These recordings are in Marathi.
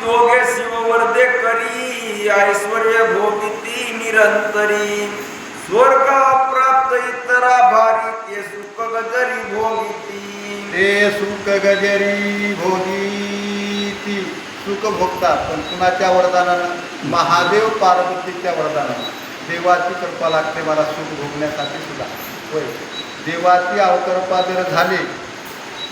दोघे शिववर्दे करी ऐश्वर्य भोगिती निरंतरी. स्वर्ग प्राप्त इतरा भारी ते सुख गजरी भोगिती. ते सुख गजरी भोगीती. सुख भोगतात पण कुणाच्या वरदानानं? महादेव पार्वतीच्या वरदानानं. देवाची कृपा लागते मला सुख भोगण्यासाठी सुद्धा. होय. देवाची अवकृपा जर झाली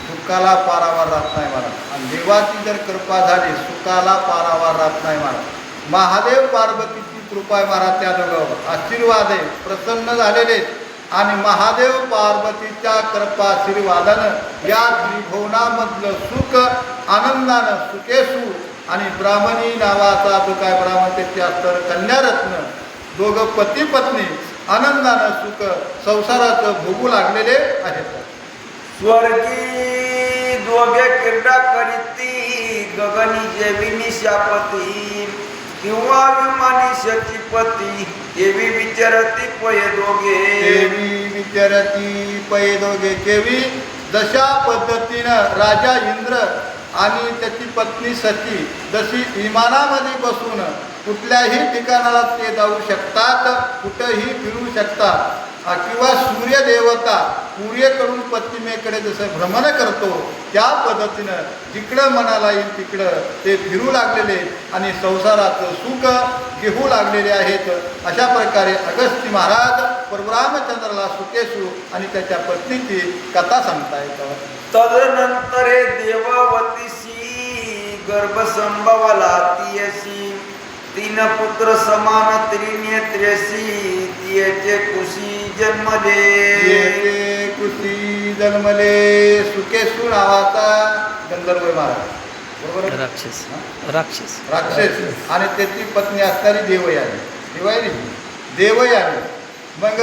दुःखाला पारावार राहत नाही महाराज. आणि देवाची जर कृपा झाली सुखाला पारावार राहत नाही महाराज. महादेव पार्वतीची कृपा आहे महाराज त्या दोघांवर आशीर्वाद आहे प्रसन्न झालेले आणि महादेव पार्वतीच्या कृपा आशीर्वादानं या त्रिभुवनामधलं सुख आनंदानं सुखेसू आणि ब्राह्मणी नावाचा जो काय ब्राह्मणतेचे असतं कन्यारत्न दोघं पती पत्नी आनंदानं सुख संसाराचं भोगू लागलेले आहेत. स्वर्गी दोघे क्रीडा करीती गगनी जेविनी शापती किंवा विमानी शचीपती देवी विचारती पय दोघे. देवी विचारती पै दोघे. केवी जशा पद्धतीनं राजा इंद्र आणि त्याची पत्नी सती जशी विमानामध्ये बसून कुठल्याही ठिकाणाला ते जाऊ शकतात कुठंही फिरू शकतात. किंवा सूर्यदेवता सूर्यकडून पश्चिमेकडे जसं भ्रमण करतो त्या पद्धतीनं जिकडं मनाला येईल तिकडं ते फिरू लागलेले आणि संसाराचं सुख घेऊ लागलेले आहेत. अशा प्रकारे अगस्ती महाराज परमरामचंद्राला सुकेशू आणि त्याच्या पत्नीची कथा सांगता येतं तदनंतर देवावतीशी गर्भ संभवला तियशी तीन पुत्र समान त्रिनेत्रेशी तियेचे कुशी जन्मले. येथे कृषी जन्मले. सुकेशू नावाचा गंधर्व महाराज. बरोबर? राक्षस. हा? राक्षस. राक्षस. आणि त्याची पत्नी असणारी देवयानी. देवयानी? देवयानी. मग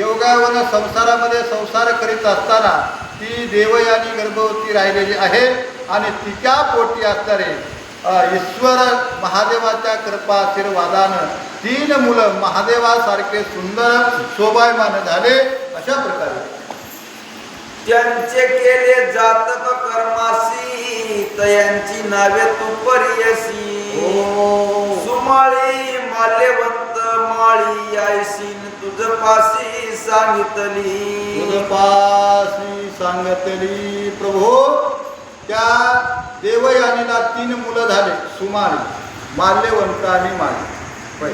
योगावन संसारामध्ये संसार करीत असताना ती देवयानी गर्भवती राहिलेली आहे आणि तिच्या पोटी असणारे ईश्वर महादेवाच्या कृपा आशीर्वादानं तीन मुलं महादेवासारखे सुंदर शोभायमान झाले अशा प्रकारे. त्यांचे केले जातक कर्माशी तयांची नावे तू परियसी ओ. सुमाळी माल्यवंत माळी आयशीन तुझ पाशी सांगितली. तुझपासी सांगतली प्रभो. त्या देवयानीला तीन मुलं झाले. सुमाळी माल्यवंत आणि माळी. होय.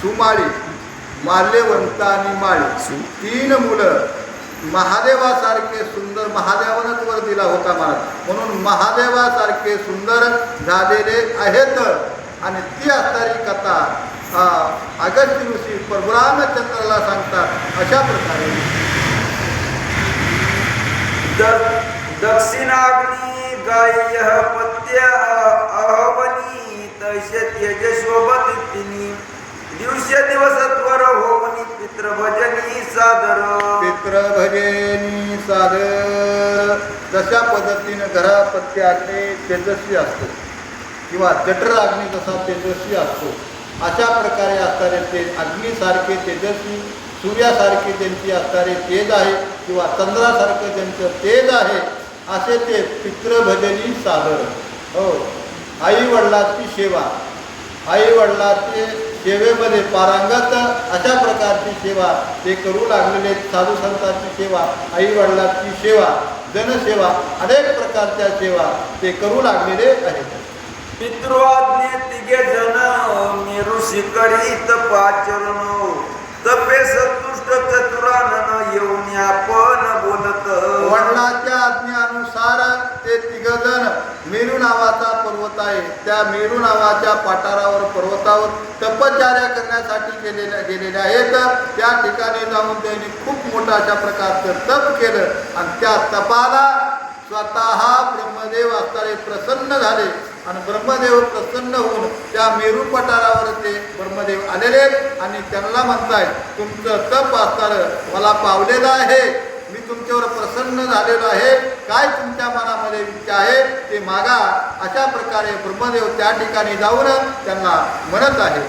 सुमाळी माल्यवंत आणि माळी. तीन मुलं. महादेवासारखे सुंदर महादेवानंच वर दिला होता महाराज. म्हणून महादेवासारखे सुंदर झालेले आहेत. आणि ती असणारी कथा अगस्त्य ऋषी परशुरामचंद्राला सांगतात. अशा प्रकारे. द- दक्षिणाग्नी गाय पत्य अहवनी तैसे तेज शोभत होवनी पितृभजनी सादर। पितृभजनी सादर। जशा पद्धतीनं घरापत्य अग्नी तेजस्वी असतो। किंवा जठर अग्नी जसा तेजस्वी असतो। अशा प्रकारे असणारे ते अग्नीसारखे तेजस्वी सूर्यासारखे त्यांची असणारे तेज आहे किंवा चंद्रासारखं त्यांचं तेज आहे असे ते पितृभजनी सादर. हो. आई वडिलाची सेवा. आई वडिलाचे सेवेमध्ये पारंगत अशा प्रकारची सेवा ते करू लागलेले आहेत. साधू संतांची सेवा आई वडिलांची सेवा जनसेवा अनेक प्रकारच्या सेवा ते करू लागलेले आहेत. पितृआज्ञे तिघे जण मेरू शिकरीत पाचरण. तपे दुष्ट चतुरानन येऊन आपण बोलत. वडिलाच्या आज्ञेनुसार ते तिघजण मेरू नावाचा पर्वत आहे. त्या मेरू नावाच्या पठारावर पर्वतावर तपचार्या करण्यासाठी गेलेल्या गेलेले आहेत. त्या ठिकाणी जाऊन त्यांनी खूप मोठा अशा प्रकारचं तप केलं आणि त्या तपाला स्वतः ब्रह्मदेव असणारे प्रसन्न झाले. आणि ब्रह्मदेव प्रसन्न होऊन त्या मेरू पठारावर ते ब्रह्मदेव आलेले आहेत आणि त्यांना म्हणताय तुमचं तप असणारं मला पावलेलं आहे. मी तुमच्यावर प्रसन्न झालेलो आहे. काय तुमच्या मनामध्ये इच्छा आहे ते मागा. अशा प्रकारे ब्रह्मदेव त्या ठिकाणी जाऊन त्यांना म्हणत आहे.